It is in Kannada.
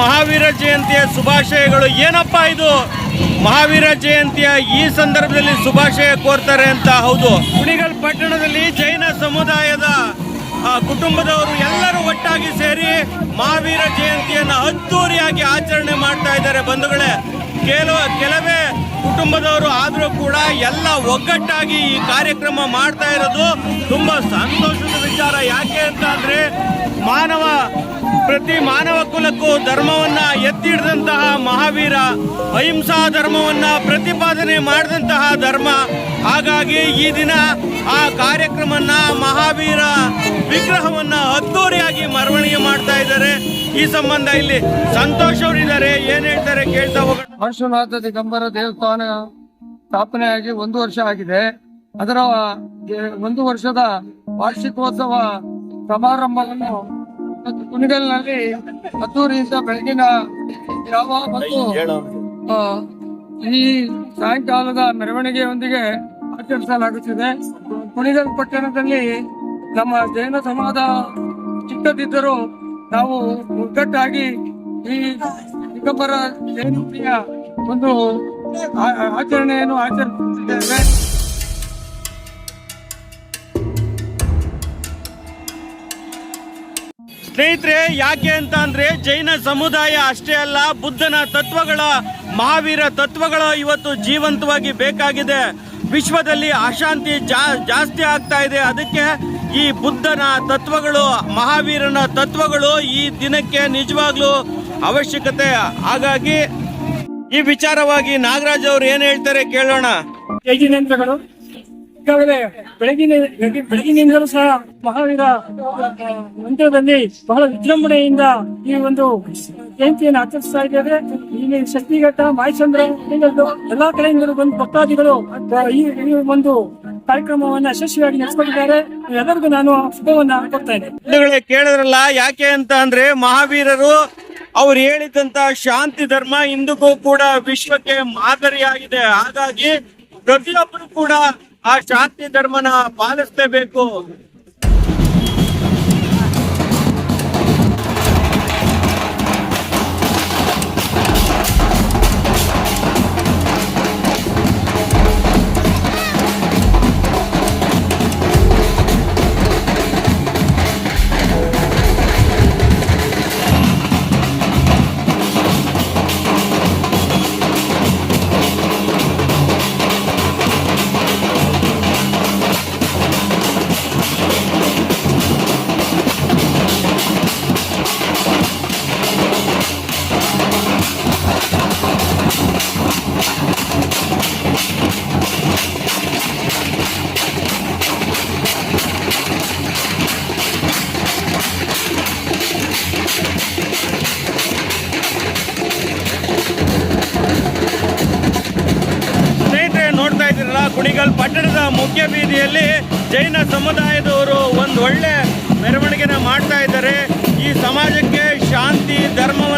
ಮಹಾವೀರ ಜಯಂತಿಯ ಶುಭಾಶಯಗಳು. ಏನಪ್ಪ ಇದು? ಮಹಾವೀರ ಜಯಂತಿಯ ಈ ಸಂದರ್ಭದಲ್ಲಿ ಶುಭಾಶಯ ಕೋರ್ತಾರೆ ಅಂತ ಹೌದು. ಕುಣಿಗಲ್ ಪಟ್ಟಣದಲ್ಲಿ ಜೈನ ಸಮುದಾಯದ ಕುಟುಂಬದವರು ಎಲ್ಲರೂ ಒಟ್ಟಾಗಿ ಸೇರಿ ಮಹಾವೀರ ಜಯಂತಿಯನ್ನು ಅದ್ದೂರಿಯಾಗಿ ಆಚರಣೆ ಮಾಡ್ತಾ ಇದ್ದಾರೆ ಬಂಧುಗಳೇ. ಕೆಲವು ಕೆಲವೇ ಕುಟುಂಬದವರು ಆದರೂ ಕೂಡ ಎಲ್ಲ ಒಗ್ಗಟ್ಟಾಗಿ ಈ ಕಾರ್ಯಕ್ರಮ ಮಾಡ್ತಾ ಇರೋದು ತುಂಬ ಸಂತೋಷದ ವಿಚಾರ. ಯಾಕೆ ಅಂತ ಮಾನವ ಪ್ರತಿ ಮಾನವ ಕುಲಕ್ಕೂ ಧರ್ಮವನ್ನ ಎತ್ತಿ ಹಿಡಿದಂತಹ ಮಹಾವೀರ, ಅಹಿಂಸಾ ಧರ್ಮವನ್ನ ಪ್ರತಿಪಾದನೆ ಮಾಡಿದಂತಹ ಧರ್ಮ. ಹಾಗಾಗಿ ಈ ದಿನ ಆ ಕಾರ್ಯಕ್ರಮನ್ನ ಮಹಾವೀರ ವಿಗ್ರಹವನ್ನ ಅದ್ದೂರಿಯಾಗಿ ಮೆರವಣಿಗೆ ಮಾಡ್ತಾ ಇದ್ದಾರೆ. ಈ ಸಂಬಂಧ ಇಲ್ಲಿ ಸಂತೋಷ್ ಅವರಿದ್ದಾರೆ. ಏನ್ ಹೇಳ್ತಾರೆ ಕೇಳ್ತಾ ಹೋಗೋಣ. ಪಾರ್ಶ್ವನಾಥ ದಿಗಂಬರ ದೇವಸ್ಥಾನ ಸ್ಥಾಪನೆಯಾಗಿ ಒಂದು ವರ್ಷ ಆಗಿದೆ. ಅದರ, ಒಂದು ವರ್ಷದ ವಾರ್ಷಿಕೋತ್ಸವ ಸಮಾರಂಭವನ್ನು ಇವತ್ತು ಕುಣಿಗಲ್ನಲ್ಲಿ ಅದ್ದೂರಿಯಿಂದ ಬೆಳಗಿನ ಯಾವ ಮತ್ತು ಈ ಸಾಯಂಕಾಲದ ಮೆರವಣಿಗೆಯೊಂದಿಗೆ ಆಚರಿಸಲಾಗುತ್ತಿದೆ. ಕುಣಿಗಲ್ ಪಟ್ಟಣದಲ್ಲಿ ನಮ್ಮ ಜೈನ ಸಮಾಜ ಚಿಕ್ಕದಿದ್ದರೂ ನಾವು ಒಗ್ಗಟ್ಟಾಗಿ ಈ ಚಿಕ್ಕಬ್ಬರ ಜಯಂತಿಯ ಒಂದು ಆಚರಣೆಯನ್ನು ಆಚರಿಸುತ್ತಿದ್ದೇವೆ. ಸ್ನೇಹಿತರೆ, ಯಾಕೆ ಅಂತ ಅಂದ್ರೆ ಜೈನ ಸಮುದಾಯ ಅಷ್ಟೇ ಅಲ್ಲ, ಬುದ್ಧನ ತತ್ವಗಳ, ಮಹಾವೀರ ತತ್ವಗಳ ಇವತ್ತು ಜೀವಂತವಾಗಿ ಬೇಕಾಗಿದೆ. ವಿಶ್ವದಲ್ಲಿ ಅಶಾಂತಿ ಜಾಸ್ತಿ ಆಗ್ತಾ ಇದೆ. ಅದಕ್ಕೆ ಈ ಬುದ್ಧನ ತತ್ವಗಳು, ಮಹಾವೀರನ ತತ್ವಗಳು ಈ ದಿನಕ್ಕೆ ನಿಜವಾಗ್ಲೂ ಅವಶ್ಯಕತೆ. ಹಾಗಾಗಿ ಈ ವಿಚಾರವಾಗಿ ನಾಗರಾಜ್ ಅವರು ಏನ್ ಹೇಳ್ತಾರೆ ಕೇಳೋಣ. ಬೆಳಗಿನ ಬೆಳಗಿ- ಬೆಳಗಿನಿಂದಲೂ ಸಹ ಮಹಾವೀರ ಮಂದಿರದಲ್ಲಿ ಬಹಳ ವಿಜೃಂಭಣೆಯಿಂದ ಈ ಒಂದು ಜಯಂತಿಯನ್ನು ಆಚರಿಸ್ತಾ ಇದ್ದೇವೆ ಇಲ್ಲಿ ಶಕ್ತಿಘಟ್ಟ ಮಾಯಚಂದ್ರ ಎಲ್ಲಾ ಕಡೆಯಿಂದಲೂ ಬಂದು ಭಕ್ತಾದಿಗಳು ಈ ಒಂದು ಕಾರ್ಯಕ್ರಮವನ್ನು ಯಶಸ್ವಿಯಾಗಿ ನಡೆಸಿಕೊಂಡಿದ್ದಾರೆ. ಎಲ್ಲರಿಗೂ ನಾನು ಶುಭವನ್ನ ಕೊಡ್ತಾ ಇದ್ದೇನೆ. ಕೇಳಿದ್ರಲ್ಲ, ಯಾಕೆ ಅಂತ ಅಂದ್ರೆ ಮಹಾವೀರರು ಅವ್ರು ಹೇಳಿದಂತ ಶಾಂತಿ ಧರ್ಮ ಇಂದಿಗೂ ಕೂಡ ವಿಶ್ವಕ್ಕೆ ಮಾದರಿಯಾಗಿದೆ. ಹಾಗಾಗಿ ಪ್ರತಿಯೊಬ್ಬರು ಕೂಡ ಆ ಶಾಂತಿ ಧರ್ಮನ ಪಾಲಿಸಲೇಬೇಕು. ಮುಖ್ಯ ಬೀದಿಯಲ್ಲಿ ಜೈನ ಸಮುದಾಯದವರು ಒಂದು ಒಳ್ಳೆ ಮೆರವಣಿಗೆನ ಮಾಡ್ತಾ ಇದ್ದಾರೆ. ಈ ಸಮಾಜಕ್ಕೆ ಶಾಂತಿ ಧರ್ಮವನ್ನ